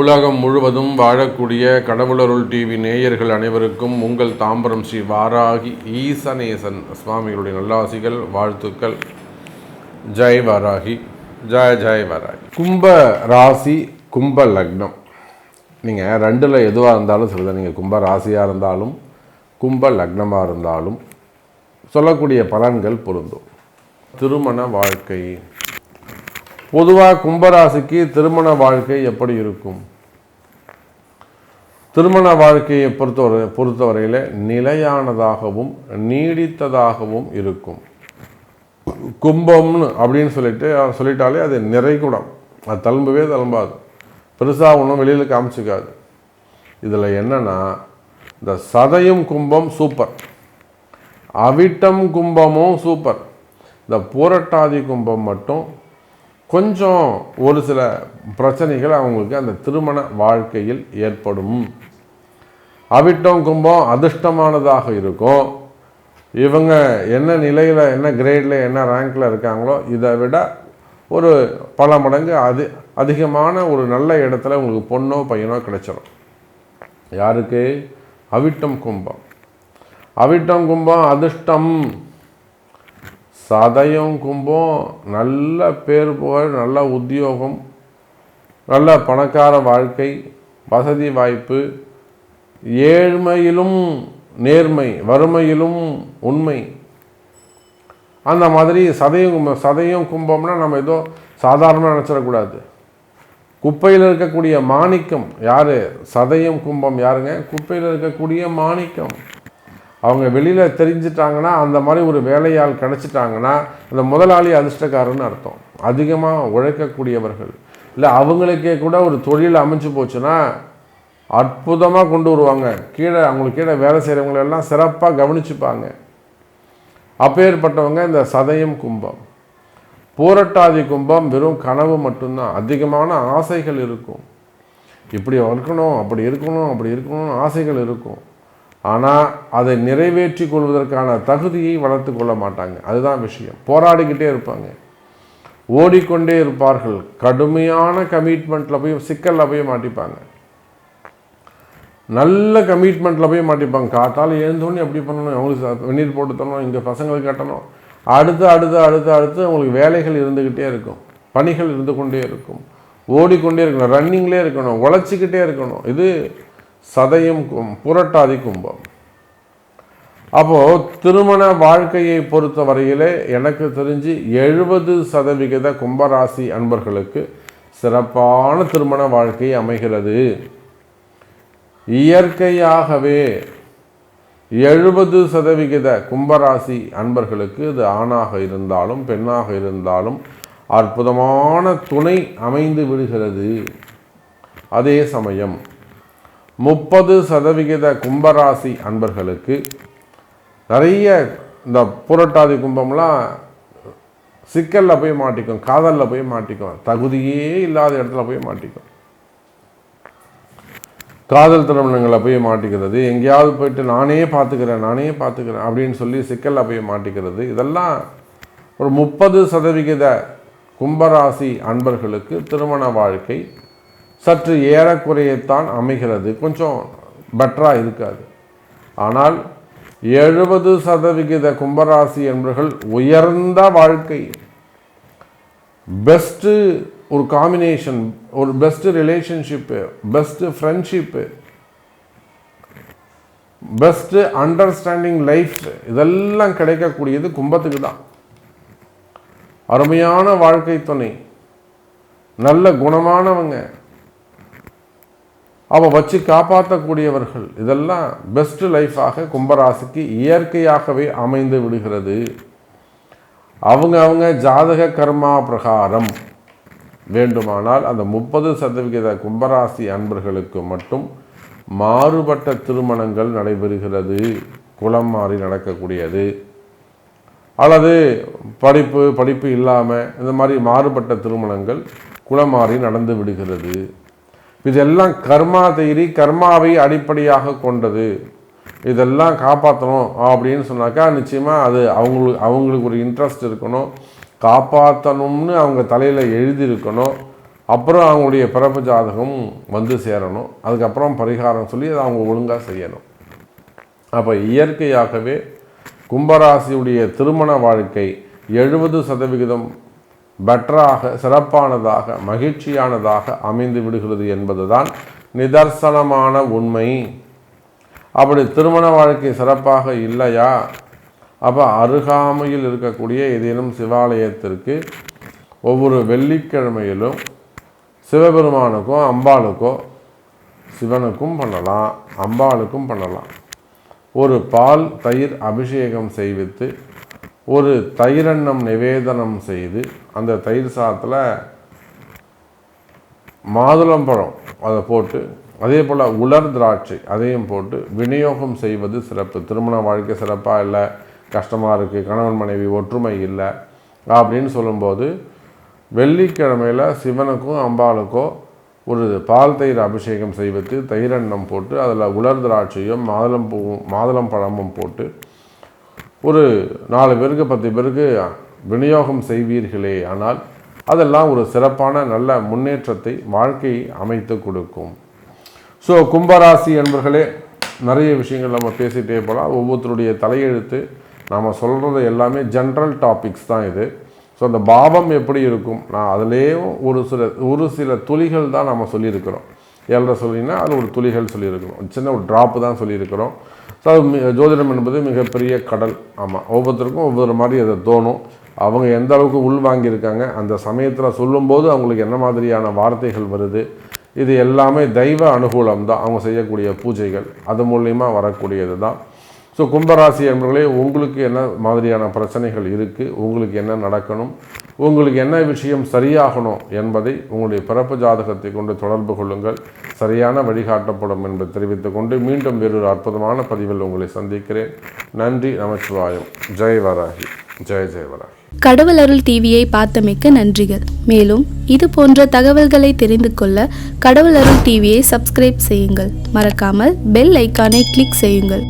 உலகம் முழுவதும் வாழக்கூடிய கடவுளருள் டிவி நேயர்கள் அனைவருக்கும் உங்கள் தாம்பரம் ஸ்ரீ வாராகி ஈசனேசன் சுவாமிகளுடைய நல்லாசிகள் வாழ்த்துக்கள். ஜெய் வாராகி ஜெய ஜெய் வாராகி. கும்ப ராசி கும்ப லக்னம். நீங்கள் ரெண்டில் எதுவாக இருந்தாலும் சொல்லுதல் நீங்கள் கும்ப ராசியாக இருந்தாலும் கும்ப லக்னமாக இருந்தாலும் சொல்லக்கூடிய பலன்கள் பொருந்தும். திருமண வாழ்க்கை. பொதுவாக கும்பராசிக்கு திருமண வாழ்க்கை எப்படி இருக்கும்? திருமண வாழ்க்கையை பொறுத்தவரை பொறுத்தவரையில் நிலையானதாகவும் நீடித்ததாகவும் இருக்கும். கும்பம்னு அப்படின்னு சொல்லிட்டு சொல்லிட்டாலே அது நிறைகுடம். அது தழும்பவே தழும்பாது. பெருசாக ஒன்றும் வெளியில் காமிச்சிக்காது. இதில் என்னென்னா இந்த சதையும் கும்பம் சூப்பர். அவிட்டம் கும்பமும் சூப்பர். இந்த பூரட்டாதி கும்பம் மட்டும் கொஞ்சம் ஒரு சில பிரச்சனைகள் அவங்களுக்கு அந்த திருமண வாழ்க்கையில் ஏற்படும். அவிட்டம் கும்பம் அதிர்ஷ்டமானதாக இருக்கும். இவங்க என்ன நிலையில் என்ன கிரேடில் என்ன ரேங்கில் இருக்காங்களோ இதை விட ஒரு பல மடங்கு அதி அதிகமான ஒரு நல்ல இடத்துல உங்களுக்கு பொண்ணோ பையனோ கிடைச்சிடும் யாருக்கு? அவிட்டம் கும்பம். அவிட்டம் கும்பம் அதிர்ஷ்டம். சதயம் கும்பம் நல்ல பேர் புகழ் நல்ல உத்தியோகம் நல்ல பணக்கார வாழ்க்கை வசதி வாய்ப்பு ஏழ்மையிலும் நேர்மை வறுமையிலும் உண்மை. அந்த மாதிரி சதயம் கும்பம் சதயம் கும்பம்னா நம்ம ஏதோ சாதாரணமாக நினச்சிடக்கூடாது. குப்பையில் இருக்கக்கூடிய மாணிக்கம் யார்? சதயம் கும்பம் யாருங்க? குப்பையில் இருக்கக்கூடிய மாணிக்கம். அவங்க வெளியில் தெரிஞ்சிட்டாங்கன்னா அந்த மாதிரி ஒரு வேலையால் கிடச்சிட்டாங்கன்னா அந்த முதலாளி அதிர்ஷ்டக்காரன்னு அர்த்தம். அதிகமாக உழைக்கக்கூடியவர்கள். இல்லை அவங்களுக்கே கூட ஒரு தொழில் அமைஞ்சு போச்சுன்னா அற்புதமாக கொண்டு வருவாங்க. கீழே அவங்களுக்கு கீழே வேலை செய்கிறவங்களெல்லாம் சிறப்பாக கவனிச்சுப்பாங்க. அப்பேற்பட்டவங்க இந்த சதயம் கும்பம். பூரட்டாதி கும்பம் வெறும் கனவு மட்டும்தான். அதிகமான ஆசைகள் இருக்கும். இப்படி இருக்கணும் அப்படி இருக்கணும் அப்படி இருக்கணும்னு ஆசைகள் இருக்கும். ஆனால் அதை நிறைவேற்றி கொள்வதற்கான தகுதியை வளர்த்து கொள்ள மாட்டாங்க. அதுதான் விஷயம். போராடிக்கிட்டே இருப்பாங்க. ஓடிக்கொண்டே இருப்பார்கள். கடுமையான கமிட்மெண்ட்டில் போய் சிக்கலில் போய் மாட்டிப்பாங்க. நல்ல கமிட்மெண்ட்டில் போய் மாட்டிப்பாங்க. காத்தால் எழுந்தோன்னு எப்படி பண்ணணும்? அவங்களுக்கு வெந்நீர் போட்டு தரணும். இங்கே பசங்களுக்கு கட்டணும். அடுத்து அடுத்து அடுத்து அடுத்து அவங்களுக்கு வேலைகள் இருந்துக்கிட்டே இருக்கும். பணிகள் இருந்து கொண்டே இருக்கும். ஓடிக்கொண்டே இருக்கணும். ரன்னிங்லேயே இருக்கணும். உழைச்சிக்கிட்டே இருக்கணும். இது சதயம் கும் புரட்டாதி கும்பம். அப்போது திருமண வாழ்க்கையை பொறுத்த வரையிலே எனக்கு தெரிஞ்சு எழுபது சதவிகித கும்பராசி அன்பர்களுக்கு சிறப்பான திருமண வாழ்க்கை அமைகிறது. இயற்கையாகவே எழுபது சதவிகித கும்பராசி அன்பர்களுக்கு இது ஆணாக இருந்தாலும் பெண்ணாக இருந்தாலும் அற்புதமான துணை அமைந்து விடுகிறது. அதே சமயம் முப்பது சதவிகித கும்பராசி அன்பர்களுக்கு நிறைய இந்த புரட்டாதி கும்பம்லாம் சிக்கலில் போய் மாட்டிக்கும் காதலில் போய் மாட்டிக்கும். தகுதியே இல்லாத இடத்துல போய் மாட்டிக்கும். காதல் திருமணங்களை போய் மாட்டிக்கிறது. எங்கேயாவது போயிட்டு நானே பார்த்துக்கிறேன் நானே பார்த்துக்கிறேன் அப்படின்னு சொல்லி சிக்கலில் போய் மாட்டிக்கிறது. இதெல்லாம் ஒரு முப்பது சதவிகித கும்பராசி அன்பர்களுக்கு திருமண வாழ்க்கை சற்று ஏறக்குறையத்தான் அமைகிறது. கொஞ்சம் பெட்டராக இருக்காது. ஆனால் எழுபது சதவிகித கும்பராசி என்பவர்கள் உயர்ந்த வாழ்க்கை. பெஸ்ட்டு ஒரு காம்பினேஷன் ஒரு best relationship best friendship best understanding life இதெல்லாம் கிடைக்கக்கூடியது கும்பத்துக்கு தான். அருமையான வாழ்க்கை துணை. நல்ல குணமானவங்க. அவ வச்சு காப்பாற்றக்கூடியவர்கள். இதெல்லாம் பெஸ்ட் லைஃபாக கும்பராசிக்கு இயற்கையாகவே அமைந்து விடுகிறது. அவங்க அவங்க ஜாதக கர்மா பிரகாரம் வேண்டுமானால் அந்த முப்பது சதவிகித கும்பராசி அன்பர்களுக்கு மட்டும் மாறுபட்ட திருமணங்கள் நடைபெறுகிறது. குலம் மாறி நடக்கக்கூடியது. அல்லது படிப்பு படிப்பு இல்லாமல் இந்த மாதிரி மாறுபட்ட திருமணங்கள் குலம் மாறி நடந்து விடுகிறது. இதெல்லாம் கர்மா தைரி கர்மாவை அடிப்படையாக கொண்டது. இதெல்லாம் காப்பாற்றணும் அப்படின்னு சொன்னாக்கா நிச்சயமாக அது அவங்களுக்கு அவங்களுக்கு ஒரு இன்ட்ரெஸ்ட் இருக்கணும். காப்பாற்றணும்னு அவங்க தலையில் எழுதியிருக்கணும். அப்புறம் அவங்களுடைய பிறப்பு ஜாதகம் வந்து சேரணும். அதுக்கப்புறம் பரிகாரம் சொல்லி அதை அவங்க ஒழுங்காக செய்யணும். அப்போ இயற்கையாகவே கும்பராசியுடைய திருமண வாழ்க்கை எழுபது சதவிகிதம் பெட்டராக சிறப்பானதாக மகிழ்ச்சியானதாக அமைந்து விடுகிறது என்பதுதான் நிதர்சனமான உண்மை. அப்படி திருமண வாழ்க்கை சிறப்பாக இல்லையா? அப்போ அருகாமையில் இருக்கக்கூடிய ஏதேனும் சிவாலயத்திற்கு ஒவ்வொரு வெள்ளிக்கிழமையிலும் சிவபெருமானுக்கும் அம்பாளுக்கோ சிவனுக்கும் பண்ணலாம் அம்பாளுக்கும் பண்ணலாம். ஒரு பால் தயிர் அபிஷேகம் செய்வித்து ஒரு தயிரன்னம் நிவேதனம் செய்து அந்த தயிர் சாதத்தில் மாதுளம்பழம் அதை போட்டு அதே போல் உலர் திராட்சை அதையும் போட்டு விநியோகம் செய்வது சிறப்பு. திருமண வாழ்க்கை சிறப்பாக இல்லை கஷ்டமாக இருக்குது கணவன் மனைவி ஒற்றுமை இல்லை அப்படின்னு சொல்லும்போது வெள்ளிக்கிழமையில் சிவனுக்கும் அம்பாளுக்கோ ஒரு பால் தயிர் அபிஷேகம் செய்வது தயிரெண்ணம் போட்டு அதில் உலர் திராட்சையும் மாதுளம் பூவும் போட்டு ஒரு நாலு பேருக்கு பத்து பேருக்கு விநியோகம் செய்வீர்களே. ஆனால் அதெல்லாம் ஒரு சிறப்பான நல்ல முன்னேற்றத்தை வாழ்க்கையை அமைத்து கொடுக்கும். ஸோ கும்பராசி என்பர்களே நிறைய விஷயங்கள் நம்ம பேசிகிட்டே போகலாம் ஒவ்வொருத்தருடைய தலையெழுத்து நாம் சொல்கிறது எல்லாமே ஜென்ரல் டாபிக்ஸ் தான் இது. ஸோ அந்த பாவம் எப்படி இருக்கும்? நான் அதுலேயும் ஒரு சில ஒரு சில துளிகள் தான் நம்ம சொல்லியிருக்கிறோம். ஏழரை சொல்லிங்கன்னா அது ஒரு துளிகள் சொல்லியிருக்கிறோம். சின்ன ஒரு ட்ராப்பு தான் சொல்லியிருக்கிறோம். அதாவது ஜோதிடம் என்பது மிகப்பெரிய கடல். ஆமாம் ஒவ்வொருத்தருக்கும் ஒவ்வொரு மாதிரி அதை தோணும். அவங்க எந்த அளவுக்கு உள்வாங்கியிருக்காங்க அந்த சமயத்தில் சொல்லும்போது அவங்களுக்கு என்ன மாதிரியான வார்த்தைகள் வருது இது எல்லாமே தெய்வ அனுகூலம் தான். அவங்க செய்யக்கூடிய பூஜைகள் அது மூலயமா வரக்கூடியது தான். ஸோ கும்பராசி என்பவர்களே உங்களுக்கு என்ன மாதிரியான பிரச்சனைகள் இருக்குது உங்களுக்கு என்ன நடக்கணும் உங்களுக்கு என்ன விஷயம் சரியாகணும் என்பதை உங்களுடைய பிறப்பு ஜாதகத்தை கொண்டு தொடர்பு கொள்ளுங்கள். சரியான வழிகாட்டப்படும் என்பதை தெரிவித்துக் கொண்டு மீண்டும் வேறொரு அற்புதமான பதிவில் உங்களை சந்திக்கிறேன். நன்றி நமச்சிவாயம். ஜெய் வராகி. ஜெய் ஜெய் வராகி. கடவுள் அருள் டிவியை பார்த்தமைக்க நன்றிகள். மேலும் இது போன்ற தகவல்களை தெரிந்து கொள்ள கடவுள் அருள் டிவியை சப்ஸ்கிரைப் செய்யுங்கள். மறக்காமல் பெல் ஐக்கானை கிளிக் செய்யுங்கள்.